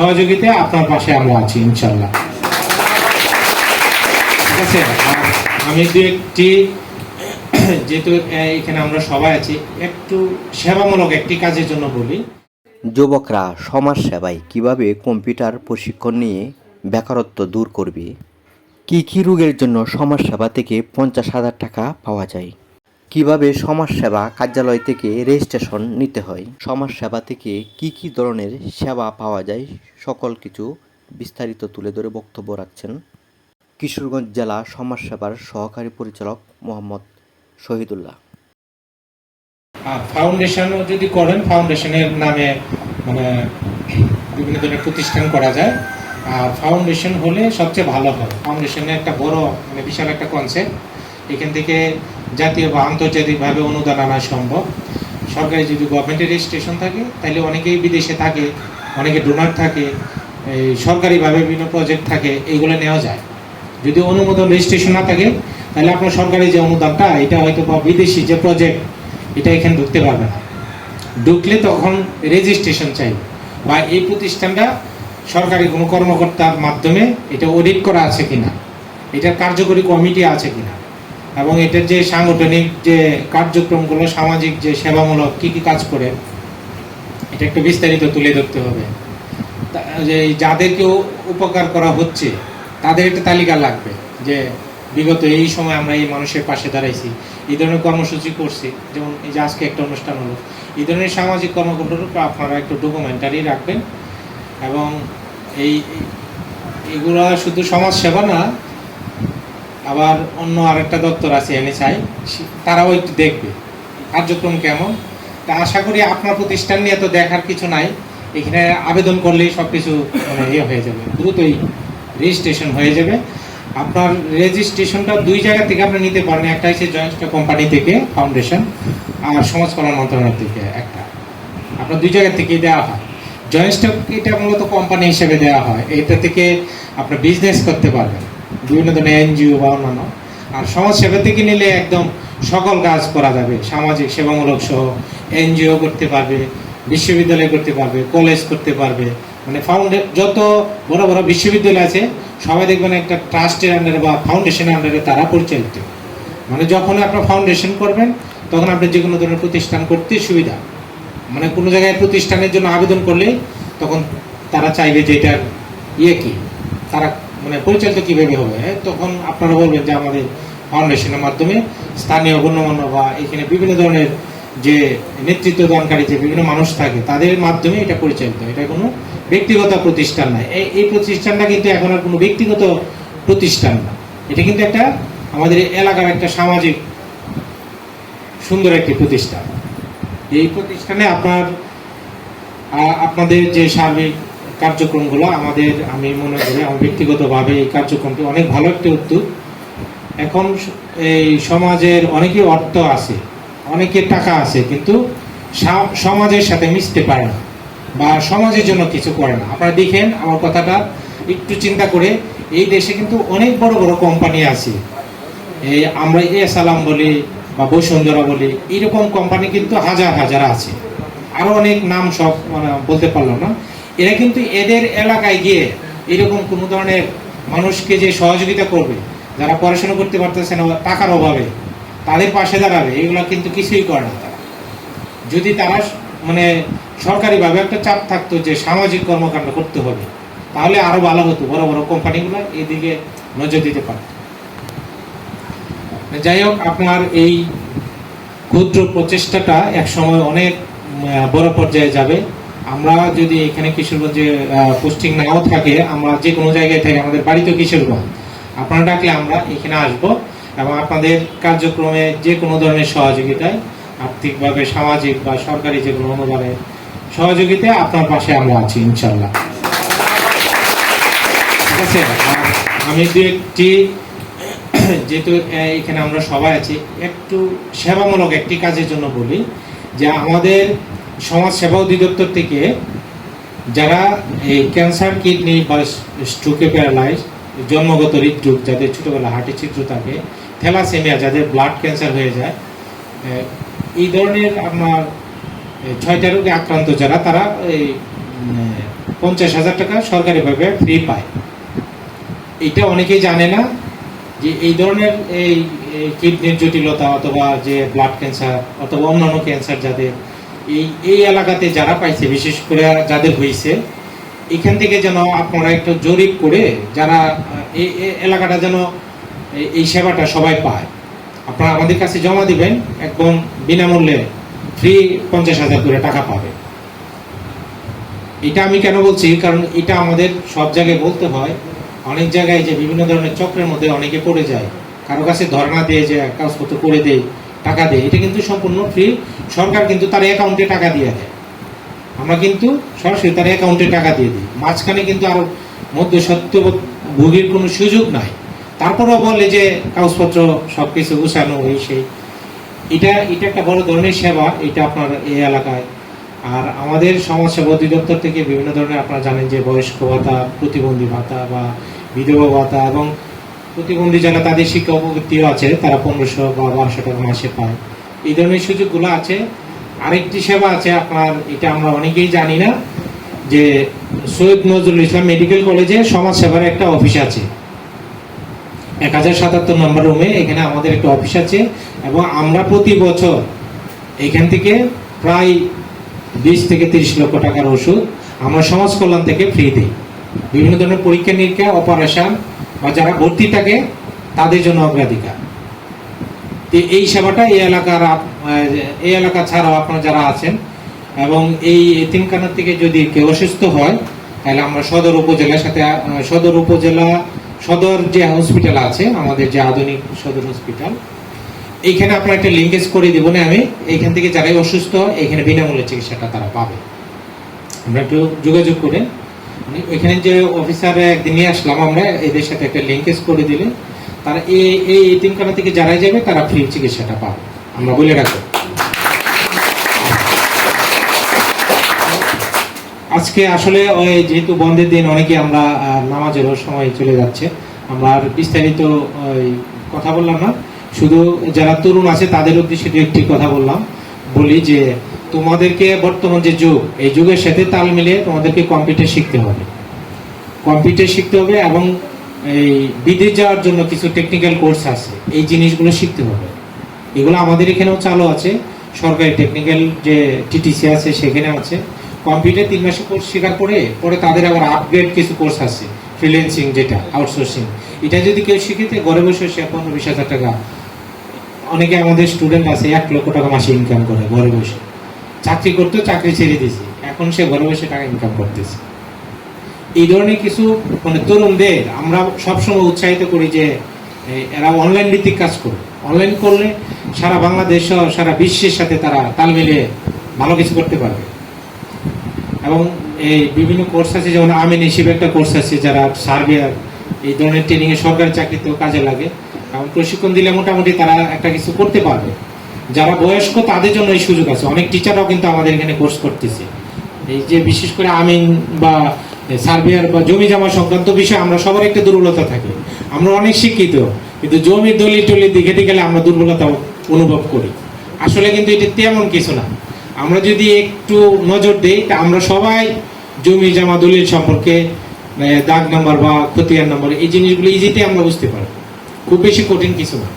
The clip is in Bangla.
সহযোগিতায় আপনার পাশে আমরা আছি, ইনশাল্লাহ। ঠিক আছে? আমি দু একটি, যেহেতু এখানে আমরা সবাই আছি, একটু সেবামূলক একটি কাজের জন্য বলি। যুবকরা সমাজ সেবায় কীভাবে কম্পিউটার প্রশিক্ষণ নিয়ে বেকারত্ব দূর করবে? কি কি রোগের জন্য সমাজ সেবা থেকে পঞ্চাশ হাজার টাকা পাওয়া যায়? কীভাবে সমাজ সেবা কার্যালয় থেকে রেজিস্ট্রেশন নিতে হয়? সমাজ সেবা থেকে কি কি ধরনের সেবা পাওয়া যায়? সকল কিছু বিস্তারিত তুলে ধরে বক্তব্য রাখছেন কিশোরগঞ্জ জেলা সমাজ সেবার সহকারী পরিচালক মোহাম্মদ শহীদুল্লাহ। আর ফাউন্ডেশনও যদি করেন ফাউন্ডেশনের নামে মানে বিভিন্ন ধরনের প্রতিষ্ঠান করা যায়। আর ফাউন্ডেশন হলে সবচেয়ে ভালো হয়। ফাউন্ডেশনের একটা বড় মানে বিশাল একটা কনসেপ্ট এখান থেকে জাতীয় বা আন্তর্জাতিকভাবে অনুদান আনা সম্ভব। সরকারি যদি গভর্নমেন্টের রেজিস্ট্রেশন থাকে তাহলে অনেকেই বিদেশে থাকে, অনেকে ডোনার থাকে, এই সরকারিভাবে বিভিন্ন প্রজেক্ট থাকে, এইগুলো নেওয়া যায়। যদি অনুমোদন রেজিস্ট্রেশন না থাকে তাহলে আপনার সরকারি যে অনুদানটা, এটা হয়তো বা বিদেশি যে প্রজেক্ট এটা এখানে ঢুকতে পারবে না। ঢুকলে তখন রেজিস্ট্রেশন চাই। বা এই প্রতিষ্ঠানটা সরকারি কোনো কর্মকর্তার মাধ্যমে এটা অডিট করা আছে কিনা, এটার কার্যকরী কমিটি আছে কিনা এবং এটার যে সাংগঠনিক যে কার্যক্রমগুলো, সামাজিক যে সেবামূলক কি কি কাজ করে, এটা একটু বিস্তারিত তুলে ধরতে হবে। যে যাদেরকেও উপকার করা হচ্ছে, তাদের একটা তালিকা লাগবে যে বিগত এই সময় আমরা এই মানুষের পাশে দাঁড়াইছি, এই ধরনের কর্মসূচি করছি, যেমন এই যে আজকে একটা অনুষ্ঠান হলো, এই ধরনের সামাজিক কর্মকাণ্ডের উপর আপনারা একটু ডকুমেন্টারি রাখবেন এবং এই- এগুলা শুধু সমাজ সেবা না আবার অন্য আরেকটা দপ্তর আছে এনএসআই তারাও একটু দেখবে। কার্যক্রম কেমন? তা আশা করি আপনার প্রতিষ্ঠান নিয়ে তো দেখার কিছু নাই। এখানে আবেদন করলেই সব কিছু মানে ইয়ে হয়ে যাবে, দ্রুতই রেজিস্ট্রেশন হয়ে যাবে। আপনার রেজিস্ট্রেশনটা দুই জায়গা থেকে আপনি নিতে পারেন। একটা হচ্ছে জয়েন্ট কোম্পানি থেকে ফাউন্ডেশন আর সমাজ কল্যাণ মন্ত্রণালয় থেকে একটা। আপনার দুই জায়গা থেকে দেওয়া হয়। জয়েন্ট স্টক এটা মূলত কোম্পানি হিসেবে দেওয়া হয়। এটা থেকে আপনি বিজনেস করতে পারবেন। বিভিন্ন ধরনের এনজিও বা অন্যান্য। আর সমাজ সেবা থেকে নিলে একদম সকল কাজ করা যাবে। সামাজিক সেবামূলক সহ এনজিও করতে পারবে, বিশ্ববিদ্যালয় করতে পারবে, কলেজ করতে পারবে। মানে ফাউন্ডে যত বড় বড় বিশ্ববিদ্যালয় আছে, সবাই দেখবেন একটা ট্রাস্টের আন্ডারে বা ফাউন্ডেশনের আন্ডারে তারা পরিচালিত। মানে যখন আপনার ফাউন্ডেশন করবেন, তখন আপনি যে কোনো ধরনের প্রতিষ্ঠান করতে সুবিধা। মানে কোনো জায়গায় প্রতিষ্ঠানের জন্য আবেদন করলে তখন তারা চাইবে যে এটার ইয়ে কি? তারা মানে পরিচালিত কীভাবে হবে হ্যাঁ? তখন আপনারা বলবেন যে আমাদের ফাউন্ডেশনের মাধ্যমে স্থানীয় গণ্যমান্য বা এখানে বিভিন্ন ধরনের যে নেতৃত্ব দানকারী যে বিভিন্ন মানুষ থাকে, তাদের মাধ্যমে এটা পরিচালিত এটা কোনো ব্যক্তিগত প্রতিষ্ঠান এই এই প্রতিষ্ঠানটা কিন্তু এখন আর কোনো ব্যক্তিগত প্রতিষ্ঠান না। এটা কিন্তু একটা আমাদের এলাকার একটা সামাজিক সুন্দর একটি প্রতিষ্ঠান। এই প্রতিষ্ঠানে আপনার আপনাদের যে সার্বিক কার্যক্রমগুলো আমাদের, আমি মনে করি আমার ব্যক্তিগতভাবে এই কার্যক্রমটি অনেক ভালো একটি উদ্যোগ। এখন এই সমাজের অনেকে অর্থ আছে, অনেকের টাকা আছে, কিন্তু সমাজের সাথে মিশতে পারে না বা সমাজের জন্য কিছু করে না। আপনারা দেখেন আমার কথাটা, একটু চিন্তা করে, এই দেশে কিন্তু অনেক বড় বড় কোম্পানি আছে। এই আমরা এ সালাম বলি বা বসুন্ধরা বলি এরকম কোম্পানি কিন্তু হাজার হাজার আছে। আরও অনেক নাম সব মানে বলতে পারলাম না। এরা কিন্তু এদের এলাকায় গিয়ে এরকম কোনো ধরনের মানুষকে যে সহযোগিতা করবে, যারা পড়াশোনা করতে পারতেছে না টাকার অভাবে, তাদের পাশে দাঁড়াবে, এগুলো কিন্তু কিছুই করে না তারা। যদি তারা মানে সরকারিভাবে একটা চাপ থাকতো যে সামাজিক কর্মকাণ্ড করতে হবে, তাহলে আরও ভালো হতো, বড় বড় কোম্পানিগুলো এদিকে নজর দিতে পারত। যাই হোক, আপনার এই ক্ষুদ্র প্রচেষ্টাটা এক সময় অনেক বড় পর্যায়ে যাবে। আমরা যদি এখানে কিশোরগঞ্জে পোস্টিং নাও থাকে, আমরা যে কোনো জায়গায় থাকি আমাদের বাড়িতে কিশোরগঞ্জ। আপনারা ডাকলে আমরা এখানে আসব এবং আপনাদের কার্যক্রমে যে কোনো ধরনের সহযোগিতায়, আর্থিকভাবে, সামাজিক বা সরকারি যে কোনো অনুদানের সহযোগিতায় আপনার পাশে আমরা আছি ইনশাল্লাহ ঠিক আছে? আমি দু একটি, যেহেতু এখানে আমরা সবাই আছি, একটু সেবামূলক একটি কাজের জন্য বলি যে আমাদের সমাজ সেবা অধিদপ্তর থেকে যারা এই ক্যান্সার, কিডনি বা স্ট্রোকে প্যারালাইজ, জন্মগত হৃদরোগ যাদের ছোটবেলা হার্টের চিত্র থাকে, থ্যালাসেমিয়া যাদের ব্লাড ক্যান্সার হয়ে যায় এই ধরনের আপনার ছয়টা রোগে আক্রান্ত যারা, তারা এই পঞ্চাশ হাজার টাকা সরকারিভাবে ফ্রি পায়। এটা অনেকেই জানে না যে এই ধরনের এই কিডনির জটিলতা অথবা যে ব্লাড ক্যান্সার অথবা অন্যান্য ক্যান্সার যাদের এই এই এলাকাতে যারা পাইছে, বিশেষ করে যাদের হয়েছে এখান থেকে যেন আপনারা একটু জরিপ করে যারা এই এলাকাটা যেন এই- সেবাটা সবাই পায়। আপনারা আমাদের কাছে জমা দিবেন, একদম বিনামূল্যে ফ্রি পঞ্চাশ হাজার করে টাকা পাবে। এটা আমি কেন বলছি? কারণ এটা আমাদের সব জায়গায় বলতে হয়, অনেক জায়গায় যে বিভিন্ন ধরনের চক্রের মধ্যে অনেকে পড়ে যায়। কারও কাছে ধর্ণা দিয়ে যে কাগজপত্র করে দেয়। টাকা দেয়। এটা কিন্তু সম্পূর্ণ ফ্রি সরকার কিন্তু তার অ্যাকাউন্টে টাকা দিয়ে দেয়। আমরা কিন্তু সরাসরি তার অ্যাকাউন্টে টাকা দিয়ে দিই। মাঝখানে কিন্তু আরও মধ্যে সত্য ভোগীর কোনো সুযোগ নাই। তারপরেও বলে যে কাগজপত্র সব কিছু গুছানো এই সেই এটা এটা একটা বড় ধরনের সেবা, এটা আপনার এই এলাকায়। আর আমাদের সমাজ সেবা অধিদপ্তর থেকে বিভিন্ন ধরনের আপনারা জানেন যে বয়স্ক ভাতা, প্রতিবন্ধী ভাতা বা বিধবা ভাতা এবং প্রতিবন্ধী যারা তাদের শিক্ষা উপবৃত্তিও আছে, তারা পনেরোশো বা বারোশো টাকা মাসে পায়। এই ধরনের সুযোগগুলো আছে। আরেকটি সেবা আছে আপনার, এটা আমরা অনেকেই জানি না, যে সৈয়দ নজরুল ইসলাম মেডিকেল কলেজে সমাজ সেবার একটা অফিস আছে। এক হাজার সাতাত্তর নম্বর রুমে এখানে আমাদের একটা অফিস আছে এবং আমরা প্রতি বছর এখান থেকে প্রায় বিশ থেকে তিরিশ লক্ষ টাকার ওষুধ আমরা সমাজ কল্যাণ থেকে ফ্রি দিই। বিভিন্ন ধরনের পরীক্ষা নিরীক্ষা অপারেশন বা যারা ভর্তি থাকে, তাদের জন্য অগ্রাধিকার তো এই সেবাটা এই এলাকার এই এলাকা ছাড়াও আপনারা যারা আছেন, এবং এই এতিমখানা থেকে যদি কেউ অসুস্থ হয়, তাহলে আমরা সদর উপজেলার সাথে সদর উপজেলা, সদর যে হসপিটাল আছে, আমাদের যে আধুনিক সদর হসপিটাল এইখানে আপনার একটা লিঙ্কেজ করে দেবো না আমি। এইখান থেকে যারাই অসুস্থ এখানে বিনামূল্যে চিকিৎসাটা তারা পাবে। আমরা একটু যোগাযোগ করে মানে ওইখানে যে অফিসার একদিন নিয়ে আসলাম আমরা, এদের সাথে একটা লিঙ্কেজ করে দিলে, তারা এই এই এতিমখানা থেকে যারাই যাবে, তারা ফ্রি চিকিৎসাটা পাবে। আমরা বলে রাখব। আজকে আসলে ওই যেহেতু বন্ধের দিন, অনেকে আমরা নামাজেরও সময় চলে যাচ্ছে। আমরা আর বিস্তারিত কথা বললাম না। শুধু যারা তরুণ আছে, তাদের উদ্দেশ্যে দু একটি কথা বললাম। বলি যে তোমাদেরকে বর্তমান যে যুগ, এই যুগের সাথে তাল মিলিয়ে তোমাদেরকে কম্পিউটার শিখতে হবে। কম্পিউটার শিখতে হবে এবং এই বিদেশ যাওয়ার জন্য কিছু টেকনিক্যাল কোর্স আছে, এই জিনিসগুলো শিখতে হবে। এগুলো আমাদের এখানেও চালু আছে, সরকারি টেকনিক্যাল যে টিটিসি আছে সেখানে আছে। কম্পিউটার তিন মাসে কোর্স শেখার পরে পরে তাদের আবার আপগ্রেড কিছু কোর্স আছে ফ্রিল্যান্সিং যেটা আউটসোর্সিং এটা যদি কেউ শিখেতে ঘরে বসে সে পনেরো বিশ হাজার টাকা, অনেকে আমাদের স্টুডেন্ট আছে, এক লক্ষ টাকা মাসে ইনকাম করে ঘরে বসে। চাকরি করতে, চাকরি ছেড়ে দিয়েছে। এখন সে ঘরে বসে টাকা ইনকাম করতেছে। এই ধরনের কিছু মানে তরুণদের আমরা সবসময় উৎসাহিত করি যে এরা অনলাইন ভিত্তিক কাজ করবে অনলাইন করলে সারা বাংলাদেশ সারা বিশ্বের সাথে তারা তাল মিলিয়ে ভালো কিছু করতে পারবে। এবং এই বিভিন্ন কোর্স আছে, যেমন আমিন হিসেবে একটা কোর্স আছে, যারা সার্ভেয়ার এই ধরনের ট্রেনিংয়ে সরকারি চাকরিতেও কাজে লাগে। এবং প্রশিক্ষণ দিলে মোটামুটি তারা একটা কিছু করতে পারবে। যারা বয়স্ক, তাদের জন্য এই সুযোগ আছে। অনেক টিচাররাও কিন্তু আমাদের এখানে কোর্স করতেছে। এই যে বিশেষ করে আমিন বা সার্ভেয়ার বা জমি জমা সংক্রান্ত বিষয়ে আমরা সবার একটা দুর্বলতা থাকে। আমরা অনেক শিক্ষিত, কিন্তু জমির দলিল টলির দিকে গেলে আমরা দুর্বলতা অনুভব করি। আসলে কিন্তু এটা তেমন কিছু না। আমরা যদি একটু নজর দিই, তা আমরা সবাই জমি জমা দলিল সম্পর্কে দাগ নাম্বার বা খতিয়ান নাম্বার, এই জিনিসগুলো ইজিতে আমরা বুঝতে পারব। খুব বেশি কঠিন কিছু না।